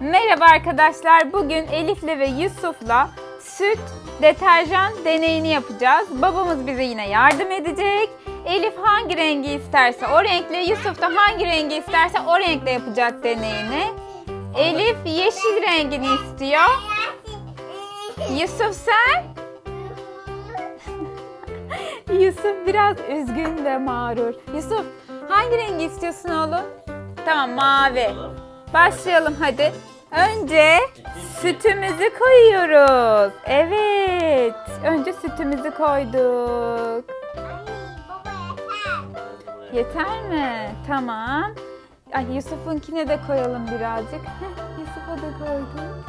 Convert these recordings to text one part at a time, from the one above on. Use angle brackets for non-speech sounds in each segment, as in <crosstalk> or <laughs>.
Merhaba arkadaşlar. Bugün Elif'le ve Yusuf'la süt deterjan deneyini yapacağız. Babamız bize yine yardım edecek. Elif hangi rengi isterse o renkle, Yusuf da hangi rengi isterse o renkle yapacak deneyini. Elif yeşil rengini istiyor. Yusuf sen? <laughs> Yusuf biraz üzgün ve mağrur. Yusuf hangi rengi istiyorsun oğlum? Tamam mavi. Başlayalım hadi. Önce sütümüzü koyuyoruz. Evet. Önce sütümüzü koyduk. Yeter mi? Tamam. Ay Yusuf'unkine de koyalım birazcık. Yusuf'a da koyduk.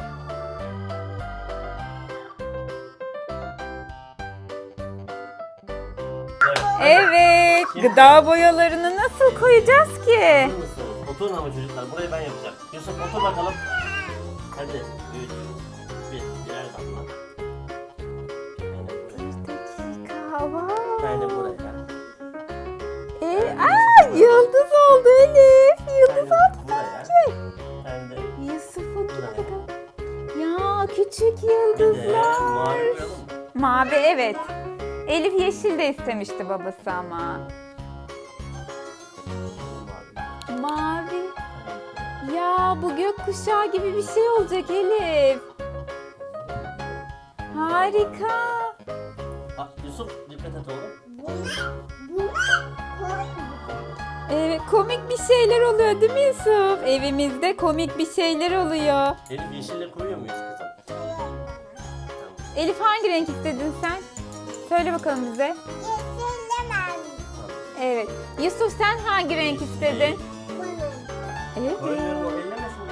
Evet. Gıda boyalarını nasıl koyacağız ki? Oturun ama çocuklar. Burayı ben yapacağım. Yusuf otur bakalım. Hadi. Üç. Bir. Birer damla. Tane buraya. Ee, aa, yıldız oldu Elif. Yıldız oldu sanki. Tane de Yusuf'un. Ya küçük Bir de yıldızlar. mavi koyalım. Mavi evet. Elif yeşil de istemişti babası ama. Ya bu gökkuşağı gibi bir şey olacak Elif. Harika. Aa, Yusuf dikkat et oğlum. Evet komik bir şeyler oluyor değil mi Yusuf? Evimizde komik bir şeyler oluyor. Elif yeşille koyuyor muyuz kızım? Elif hangi renk istedin sen? Söyle bakalım bize. Evet. Yusuf sen hangi renk istedin? Evet. Ellemesin.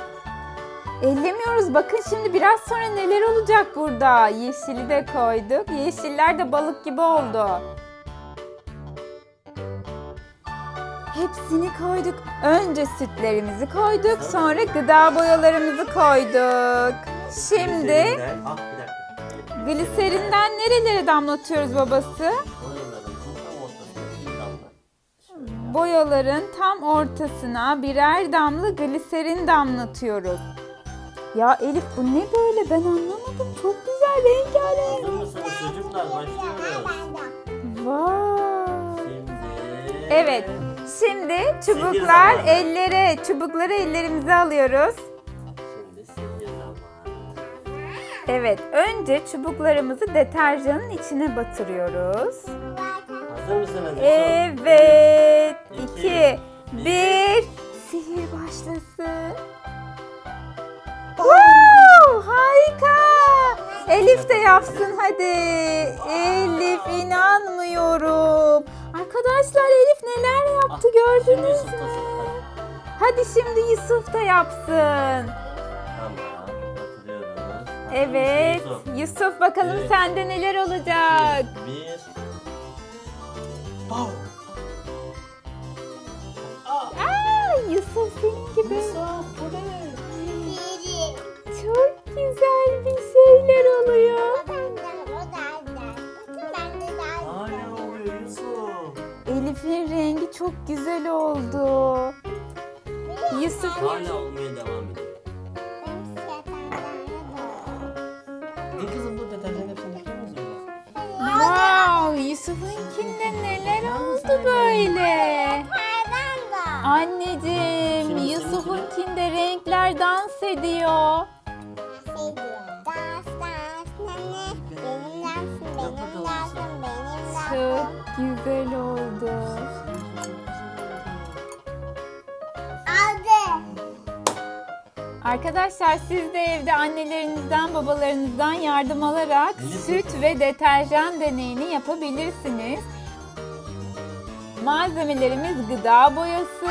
Ellemiyoruz. Bakın şimdi biraz sonra neler olacak burada. Yeşili de koyduk. Yeşiller de balık gibi oldu. Hepsini koyduk. Önce sütlerimizi koyduk. Sonra gıda boyalarımızı koyduk. Şimdi Gliserinden- Ah bir dakika. Gliserinden nerelere damlatıyoruz babası? Boyaların tam ortasına birer damla gliserin damlatıyoruz. Ya Elif bu ne böyle ben anlamadım. Çok güzel rengarenk. Mısınız çocuklar? Başlıyoruz. Vay. Şimdi... Evet. Şimdi çubuklar ellere, çubukları ellerimize alıyoruz. Şimdi silgi zamanı. Evet, önce çubuklarımızı deterjanın içine batırıyoruz. Hazır mısınız? Evet. Elif de yapsın hadi. Elif inanmıyorum. Arkadaşlar Elif neler yaptı Ah, gördünüz mü? Hadi şimdi Yusuf da yapsın. Evet. Yusuf? Bakalım Evet. sende neler olacak. Bir. Pow. Aa, Aa, Yusuf senin gibi. Yusuf Yusuf Hala olmaya devam ediyor. E kızım bu deterjan hepsini döküyor musun? Wow, Yusuf'unkinde neler oldu böyle? Anneciğim, Şimdi Yusuf'unkinde renkler dans ediyor. Çok güzel oldu. Arkadaşlar siz de evde annelerinizden, babalarınızdan yardım alarak süt ve deterjan deneyini yapabilirsiniz. Malzemelerimiz gıda boyası,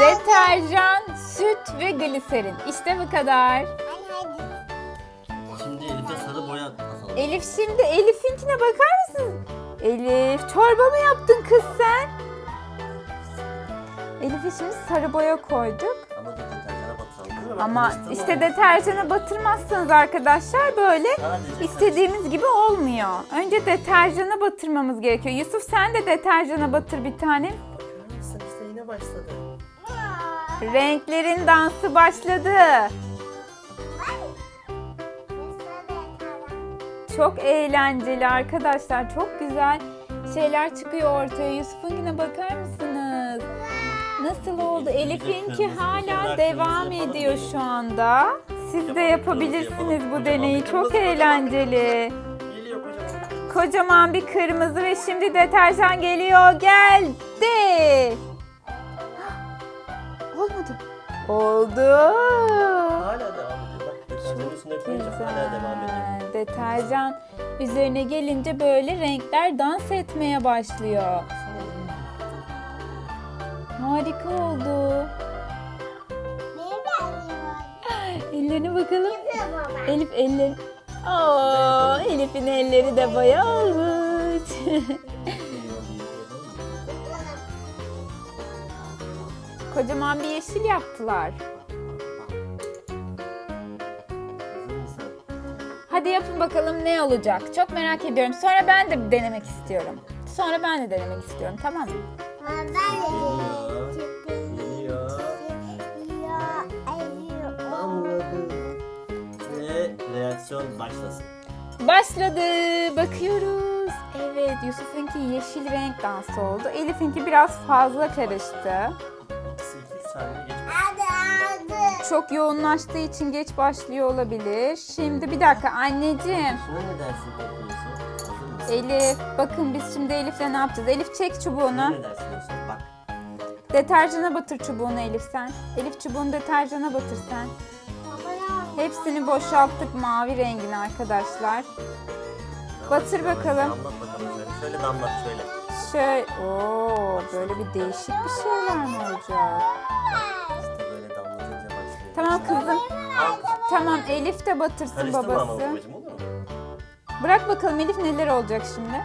deterjan, süt ve gliserin. İşte bu kadar. Şimdi Elif'e sarı boya atalım. Elif şimdi Elif'inkine bakar mısın? Elif çorba mı yaptın kız sen? Elif'e şimdi sarı boya koyduk. Ama Karıştırma işte deterjana batırmazsanız arkadaşlar böyle Sadece istediğimiz gibi olmuyor. Önce deterjana batırmamız gerekiyor. Yusuf sen de deterjana batır bir tane. Bakar işte yine başladı. Renklerin dansı başladı. Çok eğlenceli arkadaşlar. Çok güzel şeyler çıkıyor ortaya. Yusuf'un yine bakar mısın? Nasıl oldu? Elif'inki hala devam ediyor şu anda. Siz de yapabilirsiniz bu deneyi. Çok eğlenceli. Geliyor kocaman. Bir kırmızı ve şimdi deterjan geliyor. Geldi. <gasps> Olmadı. Oldu. Hala devam ediyor. Bak deterjanın üstüne koyunca hala devam ediyor. Deterjan üzerine gelince böyle renkler dans etmeye başlıyor. Harika oldu. Ellerine bakalım. Elif elleri. Oo, Elif'in elleri de bayağı olmuş. <laughs> Kocaman bir yeşil yaptılar. Hadi yapın bakalım ne olacak. Çok merak ediyorum. Sonra ben de denemek istiyorum. Sonra ben de denemek istiyorum. Tamam mı? Ve reaksiyon başlasın. Başladı. Bakıyoruz. Evet Yusuf'unki yeşil renk dansı oldu. Elif'inki biraz fazla karıştı. 8 saniye. Çok yoğunlaştığı için geç başlıyor olabilir. Şimdi bir dakika anneciğim. Şuna ne dersin? Elif bakın biz şimdi Elif'le ne yapacağız? Elif çek çubuğunu. Ne dersin Yusuf? Bak. Deterjana batır çubuğunu Elif sen. Elif çubuğunu deterjana batır sen. Hepsini boşalttık mavi rengini arkadaşlar. Batır bakalım. Damlat bakalım şöyle. Şöyle damlat şöyle. Şöyle, ooo böyle bir değişik bir şeyler mi olacak? İşte böyle damlatınca başlıyor. Tamam kızım. Al. Tamam Elif de batırsın Karıştırma ama babası. babacığım? Bırak bakalım Elif neler olacak şimdi.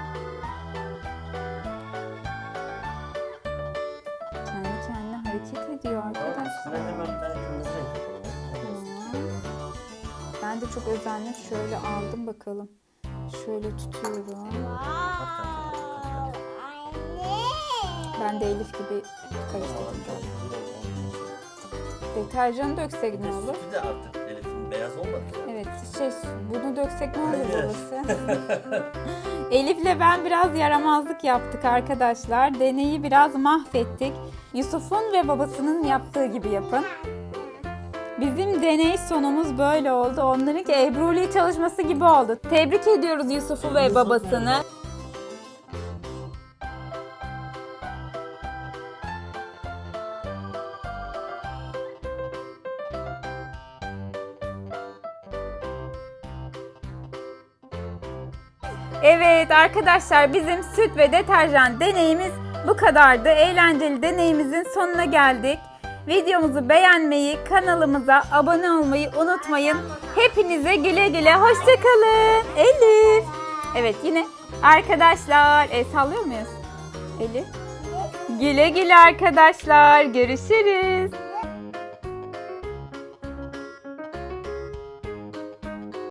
Kendi kendine hareket ediyor arkadaşlar. Ben de çok özenle şöyle aldım bakalım. Şöyle tutuyorum. Ben de Elif gibi karıştırdım. Deterjanı döksek ne olur? Sütü de artık beyaz olmadı ya. Evet, şey bunu döksek ne olur babası? <laughs> Elif'le ben biraz yaramazlık yaptık arkadaşlar. Deneyi biraz mahvettik. Yusuf'un ve babasının yaptığı gibi yapın. Bizim deney sonumuz böyle oldu. Onlarınki Ebru'li çalışması gibi oldu. Tebrik ediyoruz Yusuf'u ve babasını. Evet arkadaşlar bizim süt ve deterjan deneyimiz bu kadardı. Eğlenceli deneyimizin sonuna geldik. Videomuzu beğenmeyi, kanalımıza abone olmayı unutmayın. Hepinize güle güle hoşçakalın. Elif. Evet yine arkadaşlar. El sallıyor muyuz? Elif. Güle güle arkadaşlar. Görüşürüz.